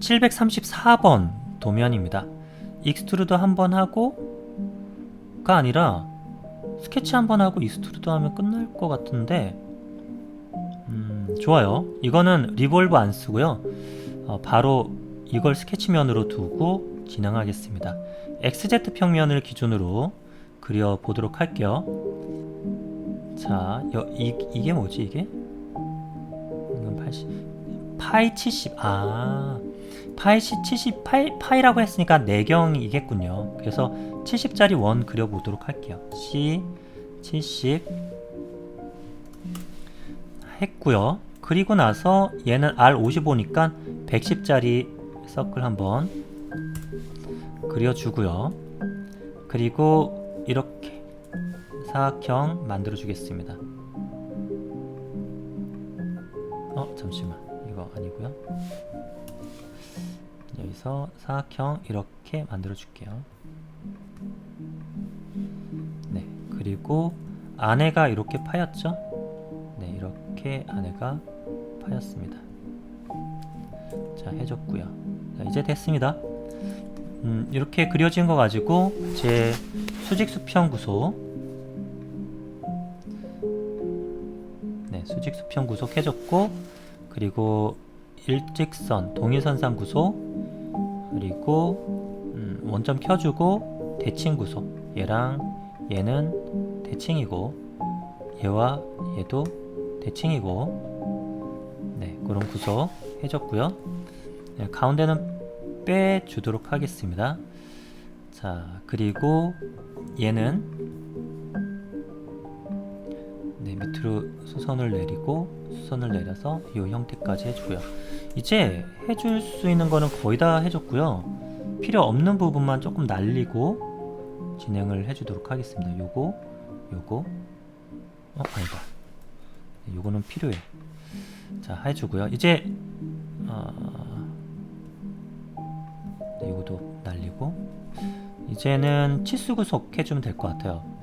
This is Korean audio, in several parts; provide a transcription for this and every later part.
(734번) 도면입니다. 익스트루드 한 번 하고 가 아니라 스케치 한 번 하고 익스트루드 하면 끝날 것 같은데 음, 좋아요. 이거는 리볼브 안 쓰고요. 어, 바로 이걸 스케치면으로 두고 진행하겠습니다. XZ 평면을 기준으로 그려 보도록 할게요. 자, 여, 이, 이게 뭐지 이게? 이건 80 파이 70 아, 파이 70 파이, 파이라고 했으니까 내경이겠군요. 그래서 70짜리 원 그려보도록 할게요. C 70 했고요. 그리고 나서 얘는 R 55니까 110짜리 서클 한번 그려주고요. 그리고 이렇게 사각형 만들어 주겠습니다. 어 잠시만 이거 아니고요. 여기서 사각형 이렇게 만들어 줄게요. 네 그리고 안에가 이렇게 파였죠? 네 이렇게 안에가 파였습니다. 자 해줬고요. 자 이제 됐습니다. 음, 이렇게 그려진 거 가지고 제 수직 수평 구조 수직 수평 구속 해줬고 그리고 일직선 동일선상 구속 그리고 음, 원점 켜주고 대칭 구속. 얘랑 얘는 대칭이고 얘와 얘도 대칭이고 네 그런 구속 해줬고요. 네, 가운데는 빼주도록 하겠습니다. 자 그리고 얘는 네, 밑으로 수선을 내리고 수선을 내려서 이 형태까지 해주고요. 이제 해줄 수 있는 거는 거의 다 해줬고요. 필요 없는 부분만 조금 날리고 진행을 해주도록 하겠습니다. 요거, 요거, 어 아니다. 네, 요거는 필요해. 자 해주고요. 이제 어, 네, 요것도 날리고 이제는 치수 구속 해주면 될 것 같아요.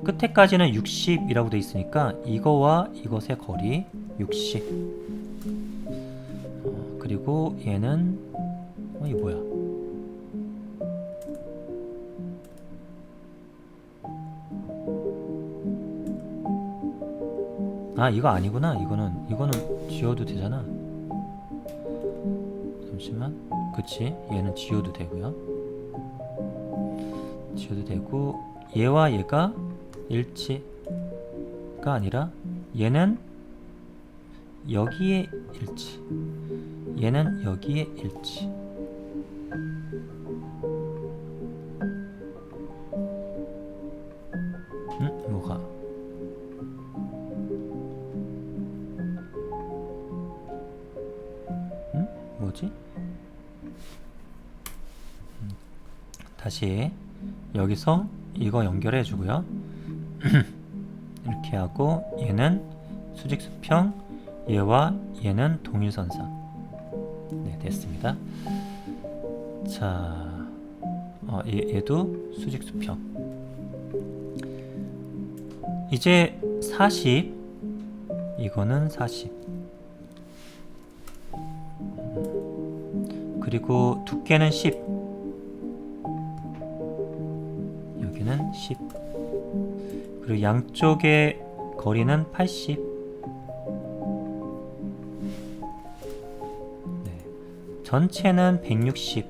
어, 끝에까지는 60이라고 돼 있으니까 이거와 이것의 거리 60 어, 그리고 얘는 어, 이 뭐야? 아 이거 아니구나. 이거는 이거는 지워도 되잖아. 잠시만. 그치? 얘는 지워도 되고요. 지워도 되고 얘와 얘가 일치가 아니라 얘는 여기에 일치 얘는 여기에 일치 응? 뭐가 응? 뭐지? 음, 다시 여기서 이거 연결해 주고요. 이렇게 하고 얘는 수직 수평, 얘와 얘는 동일선상. 네, 됐습니다. 자, 어, 얘, 얘도 수직 수평. 이제 40, 이거는 40. 음, 그리고 두께는 10. 여기는 10 그리고 양쪽의 거리는 80 네. 전체는 160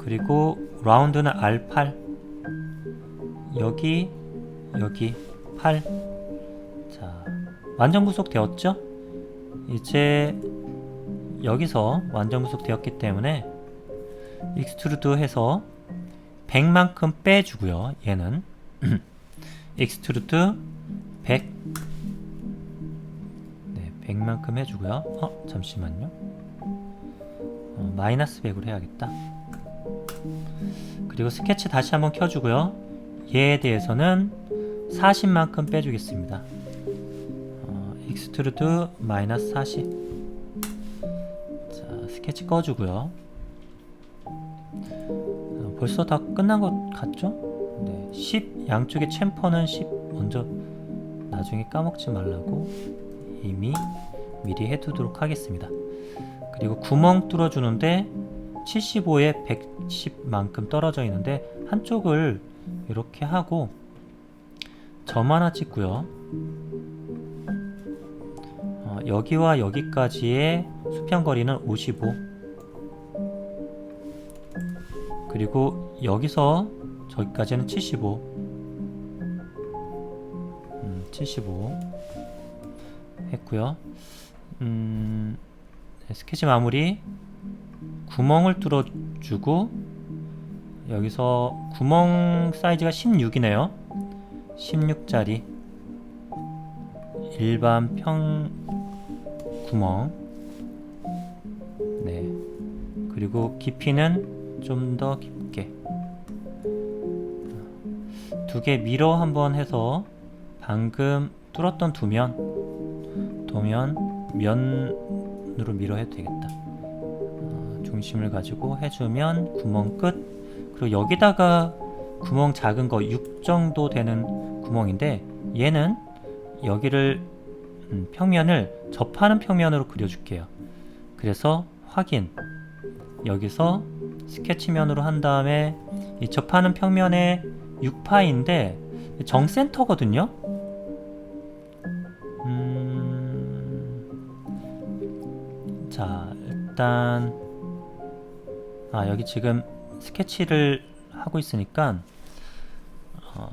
그리고 라운드는 R8 여기 여기 8 자, 완전 구속 되었죠? 이제 여기서 완전 구속되었기 때문에 익스트루드 해서 100만큼 빼주고요. 얘는 익스트루드 100 네, 100만큼 해주고요. 어, 잠시만요. 어, 마이너스 100으로 해야겠다. 그리고 스케치 다시 한번 켜주고요. 얘에 대해서는 40만큼 빼주겠습니다. 어, 익스트루드 마이너스 40 자, 스케치 꺼주고요. 어, 벌써 다 끝난 것 같죠? 네, 10 양쪽의 챔퍼는 10 먼저 나중에 까먹지 말라고 이미 미리 해두도록 하겠습니다. 그리고 구멍 뚫어주는데 75에 110만큼 떨어져 있는데 한쪽을 이렇게 하고 점 하나 찍고요. 어, 여기와 여기까지의 수평 거리는 55. 그리고 여기서 저기까지는 75. 음, 75 했고요. 음, 네, 스케치 마무리 구멍을 뚫어주고 여기서 구멍 사이즈가 16이네요. 16짜리 일반 평 구멍 네 그리고 깊이는 좀 더 깊게. 두개 미러 한번 해서 방금 뚫었던 두면 도면 면으로 미러 해도 되겠다. 어, 중심을 가지고 해주면 구멍 끝. 그리고 여기다가 구멍 작은 거 6 정도 되는 구멍인데 얘는 여기를 음, 평면을 접하는 평면으로 그려줄게요. 그래서 확인. 여기서 스케치면으로 한 다음에 이 접하는 평면에 6파인데 정센터거든요. 음... 자 일단 아 여기 지금 스케치를 하고 있으니까 어,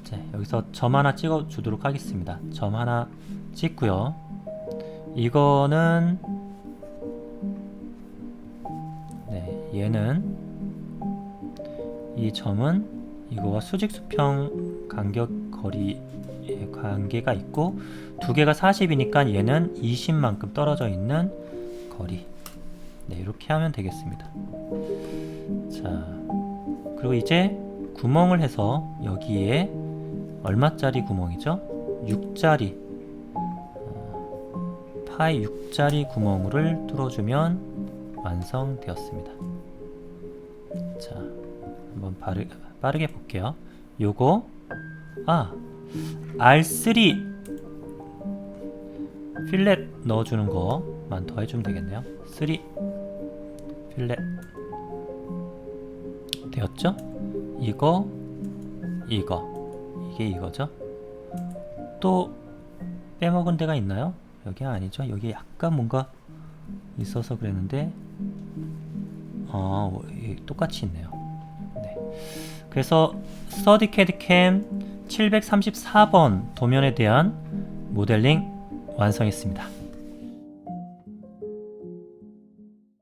이제 여기서 점 하나 찍어 주도록 하겠습니다. 점 하나 찍고요. 이거는 얘는 이 점은 이거와 수직 수평 간격 거리의 관계가 있고 두 개가 40이니까 얘는 20만큼 떨어져 있는 거리. 네, 이렇게 하면 되겠습니다. 자, 그리고 이제 구멍을 해서 여기에 얼마짜리 구멍이죠? 6짜리 어, 파이 6짜리 구멍을 뚫어주면 완성되었습니다. 자, 한번 빠르, 빠르게 볼게요. 요거 아 R3 필렛 넣어주는 거만 더 해주면 되겠네요. 3 필렛 되었죠? 이거 이거 이게 이거죠? 또 빼먹은 데가 있나요? 여기 아니죠? 여기 약간 뭔가 있어서 그랬는데 아 이- 똑같이 있네요. 네. 그래서 스터디 캐드 캠 734번 도면에 대한 모델링 완성했습니다.